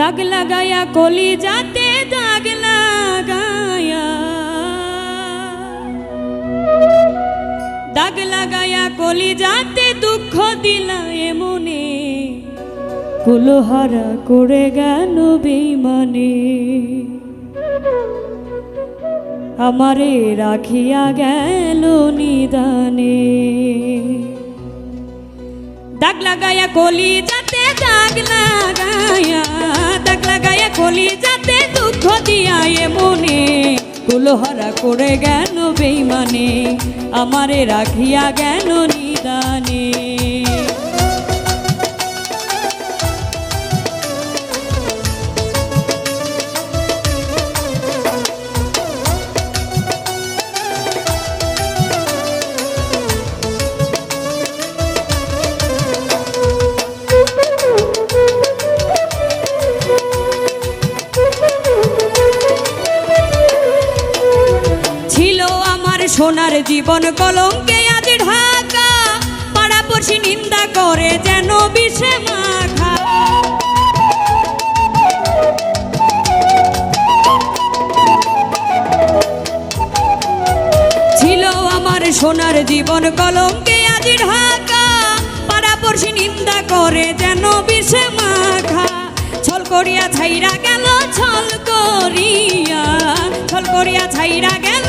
দাগ লাগায়া কলি যাতে দাগ লাগায়া। দাগ লাগায়া কলি যাতে দুঃখ দিলা এমনে কুলোহারা করে গেল বেইমানে। আমারে রাখিয়া গেল নিদানে। দাগ লাগায়া কলি যাতে দাগ দাগ যাতে দুঃখ দিয়া এ মনে কুলহরা করে গেল বেইমানে আমারে রাখিয়া গেল নিদানে। সোনার জীবন কলঙ্কে আজ ঢাকা। পাড়াপড়শি নিন্দা করে যেন বিষে মাখা ছিল আমার সোনার জীবন কলঙ্কে আজ ঢাকা। পাড়াপড়শি নিন্দা করে যেন বিষে মাখা ছল করিয়া ছাইরা গেল, ছল করিয়া ছল করিয়া ছাইরা গেল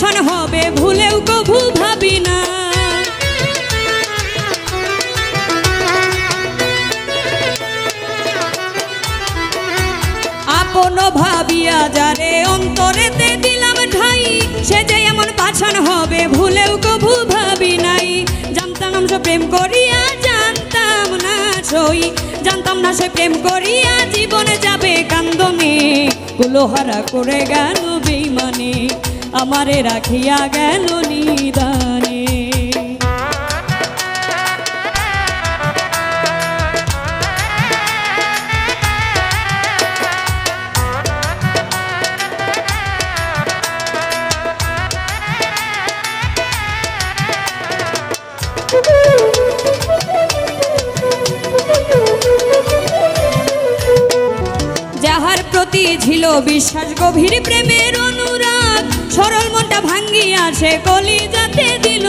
এমন হবে, ভুলেও কভু ভাবি না। আপন ভাবিয়া যারে অন্তরেতে দিলাম ঠাই সে যে এমন বাছন হবে, ভুলেও কভু ভাবি নাই। জানতাম সে প্রেম করিয়া, জানতাম না সই। জানতাম না সে প্রেম করিয়া, জীবনে যাবে কান্দনে। কুলোহারা করে গেল বেইমানে। আমারে রাখিয়া গেল নিদানে। যাহার প্রতি ছিল বিশ্বাস গভীর প্রেমের অনুরাগ সরল মনটা ভাঙ্গিয়া সে কলি যাতে দিল।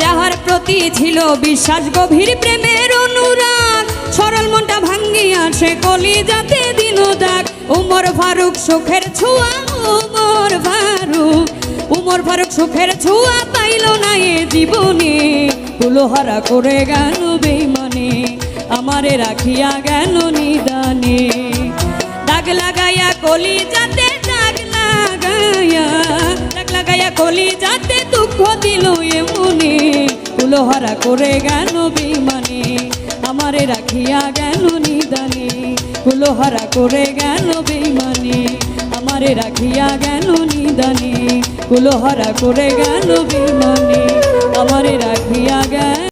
যাহার প্রতি ছিল বিশ্বাস গভীর প্রেমের অনুরাগ, সরল মনটা ভাঙ্গিয়া সে কলি যাতে দিল দাগ। উমর ফারুক সুখের ছোঁয়া, উমর ফারুক। উমর ফারুক সুখের ছোঁয়া পাইল না এ জীবনে। কুলোহারা করে গেল বেইমানে। আমারে রাখিয়া গেল নিদানে। দাগ লাগাইয়া কলি যাতে দাগ লাগাইয়া দাগ লাগাইয়া কলি যাতে দুঃখ দিল এ মনে। কুলোহারা করে গেল বেইমানে আমারে রাখিয়া গেল নিদানে। কুলোহারা করে গেল বেইমানে আমারে রাখিয়া গেল নিদানে। কুলোহারা করে গেল বেইমানে আমারে রাখিয়া গেল